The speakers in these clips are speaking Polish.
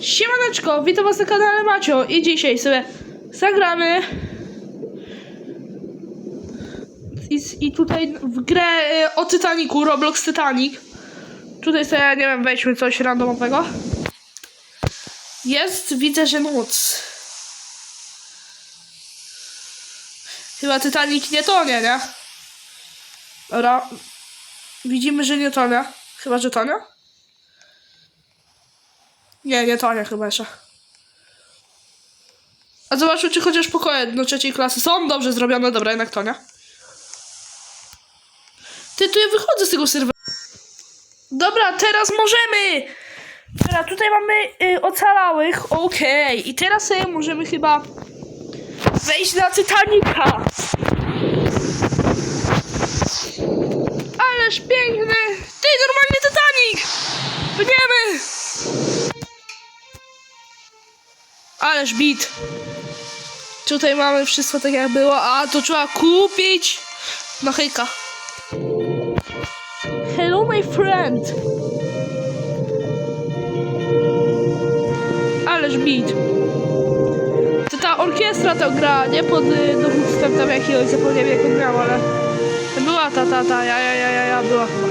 Siemaneczko, witam was na kanale Macio i dzisiaj sobie zagramy i, i tutaj w grę y, o Titanicu, Roblox Titanic. Tutaj sobie, nie wiem, weźmy coś randomowego. Jest, widzę, że noc. Chyba Titanic nie tonie, nie? Dobra. Widzimy, że nie tonie. Chyba, że tonie? Nie, nie tonie chyba jeszcze. A zobaczmy, czy chociaż pokoje do trzeciej klasy są dobrze zrobione. Dobra, jednak tonie. Ty, tu ja wychodzę z tego serwera. Dobra, teraz możemy! Dobra, tutaj mamy y, ocalałych. Okej. I teraz sobie możemy chyba wejść na Titanica. Ależ piękny! Ty, normalnie Titanic! Płyniemy! Ależ bit. Tutaj mamy wszystko tak jak było, a to trzeba kupić. Hejka. Hello my friend. Ależ bit. To ta orkiestra to gra, nie pod y, dowództwem tam jakiegoś, zapomniałem jak on grał, ale była ta, ta, ta, ja, ja, ja, ja, ja była chyba.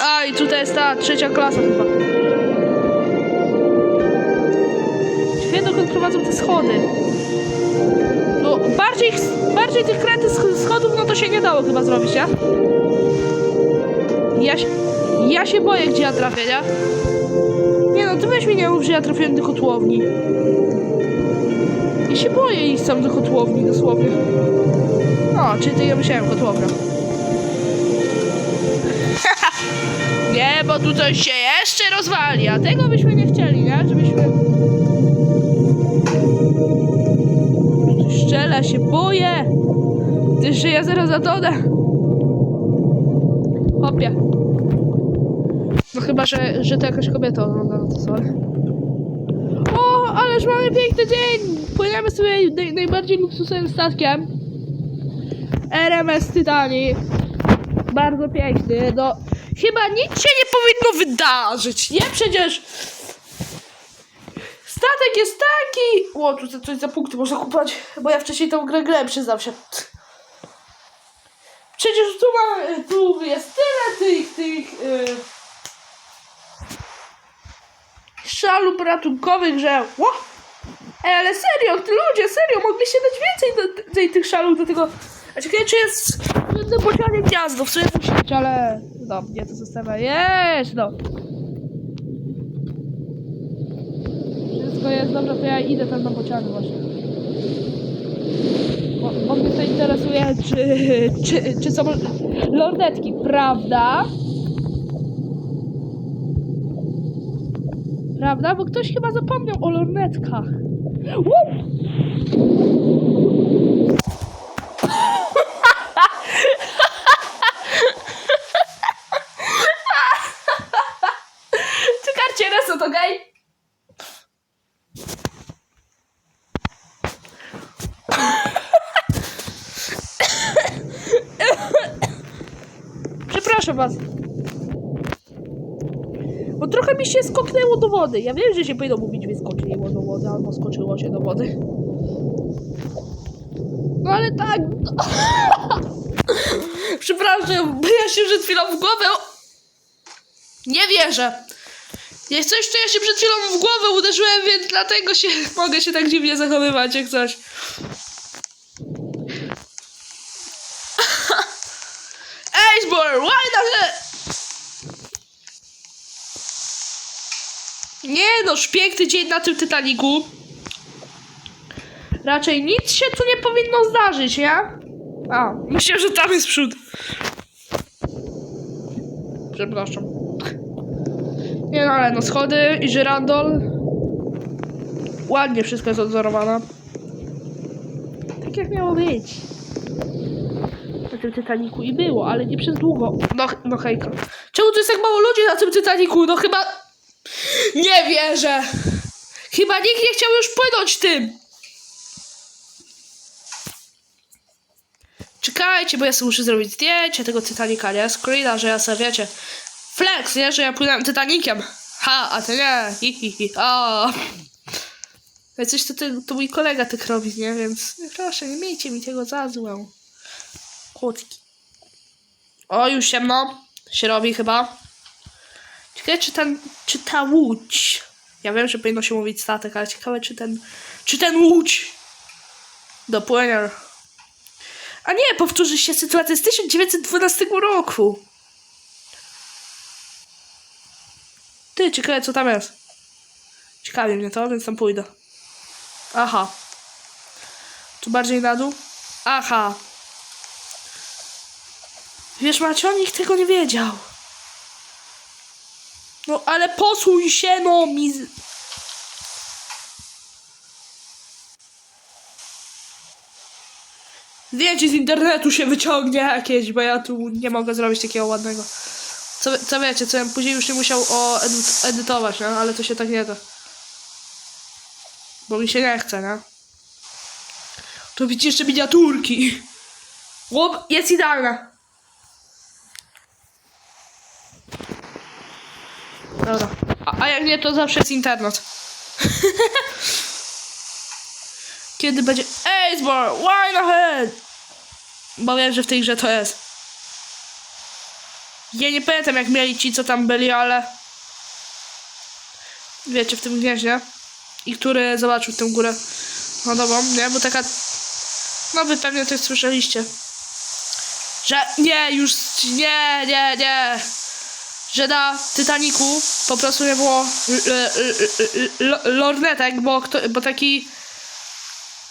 A i tutaj jest ta trzecia klasa chyba. Prowadzą te schody. No bardziej, bardziej tych krętych sch- schodów no to się nie dało chyba zrobić, nie? Ja się, ja się boję gdzie ja trafię, nie? Nie no, ty weź mi nie mów, że ja trafiłem do kotłowni. Ja się boję iść sam do kotłowni dosłownie. O, czyli to ja myślałem kotłownia. nie, bo tu coś się jeszcze rozwali, a tego byśmy nie chcieli, nie? Żebyśmy... Szczela się boję! Ty, że ja zaraz zatonę! Hopie. No chyba, że, że to jakaś kobieta ogląda, no to sorry. O, ależ mamy piękny dzień! Płyniemy sobie naj, najbardziej luksusowym statkiem. RMS Titanic. Bardzo piękny, no. Chyba nic się nie powinno wydarzyć, nie? Przecież... Statek jest taki... O, tu coś za punkty można kupować, bo ja wcześniej tą grę grałem, przyznam się. Przecież tu mamy, tu jest tyle tych, tych... Yy szalup ratunkowych, że ło! Ale serio, ludzie, serio, mogliście dać więcej do, tej, tych szalów do tego. A ciekawe, czy jest jedno bocianie gniazdo, w sumie musi być, ale no, nie to zostawia. Jest, no. Jest dobrze, to ja idę tam na bociany właśnie. Bo, bo mnie to interesuje, czy, czy, czy są lornetki, prawda? Prawda? Bo ktoś chyba zapomniał o lornetkach. Łup! Czekajcie, raz to gej. Przepraszam was. Bo trochę mi się skoknęło do wody. Ja wiem, że się powinno mówić wyskoczyło do wody, albo skoczyło się do wody. No ale tak. Przepraszam, bo ja się przed chwilą w głowę. Nie wierzę. Jak coś, to ja się przed chwilą w głowę uderzyłem, więc dlatego się mogę się tak dziwnie zachowywać, jak coś. Why the Nie no, piękny dzień na tym Titaniku. Raczej nic się tu nie powinno zdarzyć, nie? A, myślę, że tam jest przód. Przepraszam. Nie no, ale no schody i żyrandol. Ładnie wszystko jest odzorowane. Tak jak miało być. Na tym Titaniku i było, ale nie przez długo. No, no hejka. Czemu tu jest tak mało ludzi na tym Titaniku? No chyba... Nie wierzę! Chyba nikt nie chciał już płynąć tym! Czekajcie, bo ja sobie muszę zrobić zdjęcie tego Titanica, nie? Screena, że ja sobie, wiecie, flex, nie? Że ja płynąłem Titanikiem. Ha, a ty nie. Hi, hi, hi. O. Ale coś to, ty, to mój kolega tak robi, nie? Więc proszę, nie miejcie mi tego za złą. Kłódki. O, już ciemno. Się robi chyba. Ciekawe, czy ten, czy ta łódź. Ja wiem, że powinno się mówić statek, ale ciekawe, czy ten, czy ten łódź dopłynie. A nie, powtórzy się sytuacja z 1912 roku. Ty, ciekawe, co tam jest. Ciekawi mnie to, więc tam pójdę. Aha. Tu bardziej na dół? Aha. Wiesz, Macio, nikt tego nie wiedział. No, ale posłuj się, no, mi... Zdjęcie z internetu się wyciągnie jakieś, bo ja tu nie mogę zrobić takiego ładnego. Co, co wiecie, co ja później już nie musiał o edyt edytować, nie? Ale to się tak nie da. Bo mi się nie chce, nie? To widzicie jeszcze miniaturki. Łop jest idealna. Dobra. A, a jak nie, to zawsze jest internet. Kiedy będzie Acebar, wine ahead! Bo wiem, że w tej grze to jest. Ja nie pamiętam jak mieli ci, co tam byli, ale... Wiecie, w tym gnieździe. I który zobaczył tę górę lodową, nie? Bo taka... No wy pewnie to słyszeliście. Że nie, już nie, nie, nie. Że na Titaniku po prostu nie było l- l- l- lornetek, bo, kto, bo taki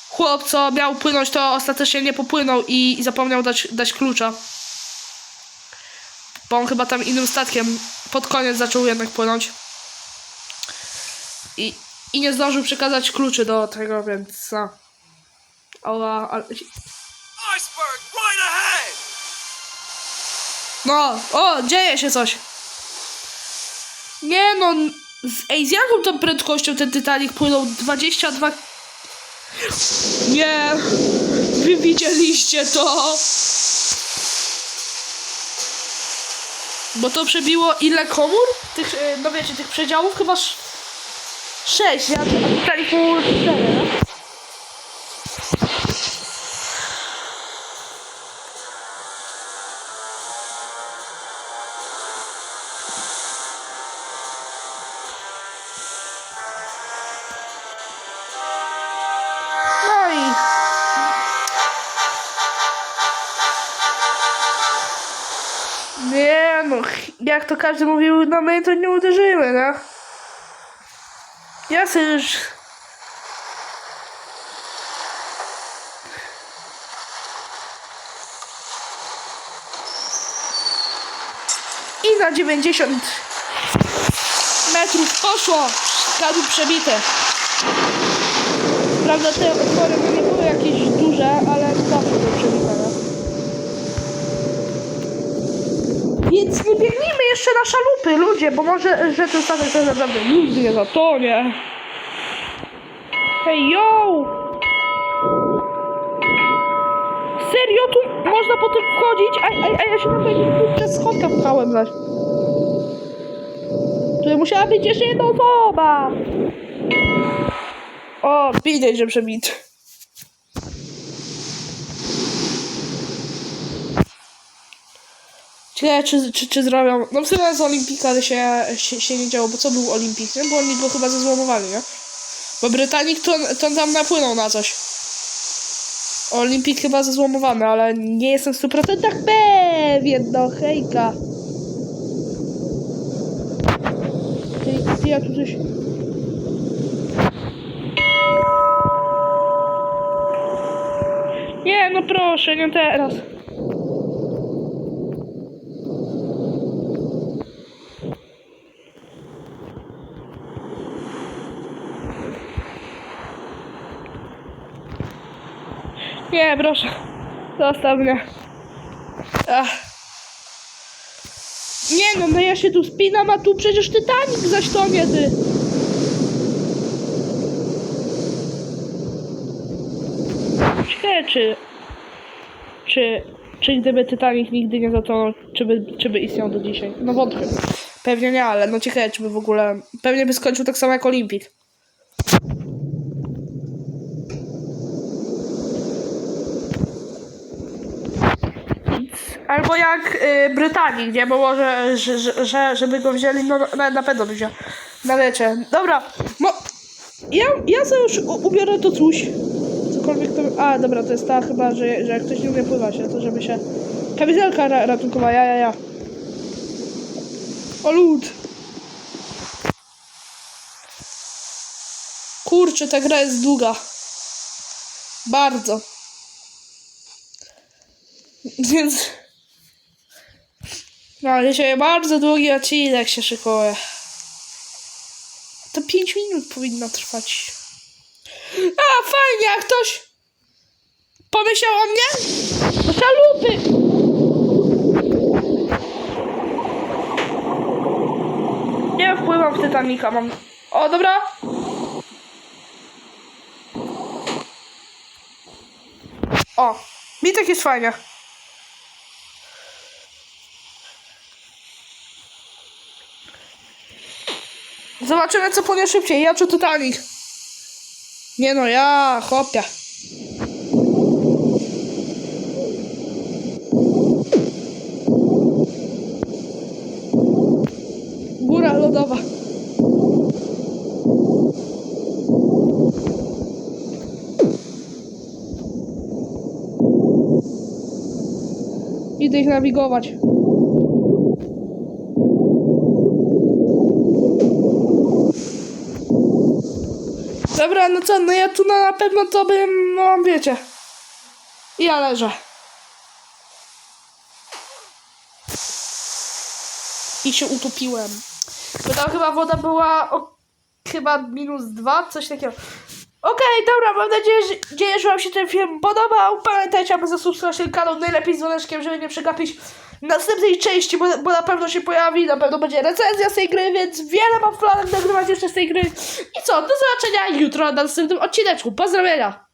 chłop, co miał płynąć, to ostatecznie nie popłynął i, i zapomniał dać, dać klucza. Bo on chyba tam innym statkiem pod koniec zaczął jednak płynąć. I, i nie zdążył przekazać kluczy do tego, więc no. Ola, ale... No, o, dzieje się coś. Nie no, z, ej, z jaką tą prędkością ten Titanic płynął? 22... Nie, wy widzieliście to. Bo to przebiło ile komór? Tych, e, no wiecie, tych przedziałów chyba sz... sześć, a, a Titanic był cztery, no? No. Nie no, jak to każdy mówił, no my to nie uderzymy, no. Ja. I na 90 metrów poszło. Kadłub przebite. Prawda, te otwory no nie były jakieś duże, ale zawsze były przebite, no. Więc nie biegnijmy jeszcze na szalupy, ludzie, bo może, że ten statek tak naprawdę nigdy nie zatonie. Hej, yo! Serio, tu można po tym wchodzić? A, a, a ja się na pewno przez schodka pchałem zaś. Tu musiała być jeszcze jedna osoba. O, widać, że przebity. Ciekawe, czy, czy, czy zrobią... No w sumie z Olimpika się, się, się nie działo, bo co był Olimpik, nie? Bo oni go chyba zezłomowali, nie? Bo Brytanik to, to tam napłynął na coś. Olimpik chyba zezłomowany, ale nie jestem w 100% pewien, no hejka. Ty, ty ja tu coś... Nie, no proszę, nie teraz. Nie, proszę. Zostaw mnie. Ach. Nie no, no ja się tu spinam, a tu przecież Titanic zaś tonie, ty. Ciekawe, czy... Czy... Czy gdyby Titanic nigdy nie zatonął, czy by, czy by istniał do dzisiaj? No wątpię. Pewnie nie, ale no ciekawe, czy by w ogóle... Pewnie by skończył tak samo jak Olimpik. Albo jak y, Brytanii, gdzie było, że, że, że, że żeby go wzięli, no na, na pewno by wziął. Na wiecie. Dobra, mo, ja, ja sobie już ubiorę to coś. Cokolwiek to... A, dobra, to jest ta chyba, że, że jak ktoś nie umie pływać, to żeby się... Kamizelka ra, ratunkowa, ja, ja, ja. O lód. Kurczę, ta gra jest długa. Bardzo. Więc... No, dzisiaj bardzo długi odcinek się szykuje. To 5 minut powinno trwać. A, fajnie, jak ktoś pomyślał o mnie? To Salupy! Nie wpływam w Titanica, mam... O, dobra. O, mi tak jest fajnie. Zobaczymy, co płynie szybciej, ja czy Titanic. Nie no, ja, chłopie. Góra lodowa. Idę ich nawigować. Dobra, no co, no ja tu na, pewno to bym, no wiecie. Ja leżę. I się utopiłem. Bo tam chyba woda była o, chyba minus dwa, coś takiego. Okej, dobra, mam nadzieję, że, że Wam się ten film podobał. Pamiętajcie, aby zasubskrybować ten kanał najlepiej z dzwoneczkiem, żeby nie przegapić następnej części, bo, bo na pewno się pojawi, na pewno będzie recenzja z tej gry, więc wiele mam w planach nagrywać jeszcze z tej gry. I co, do zobaczenia jutro na następnym odcineczku. Pozdrawienia!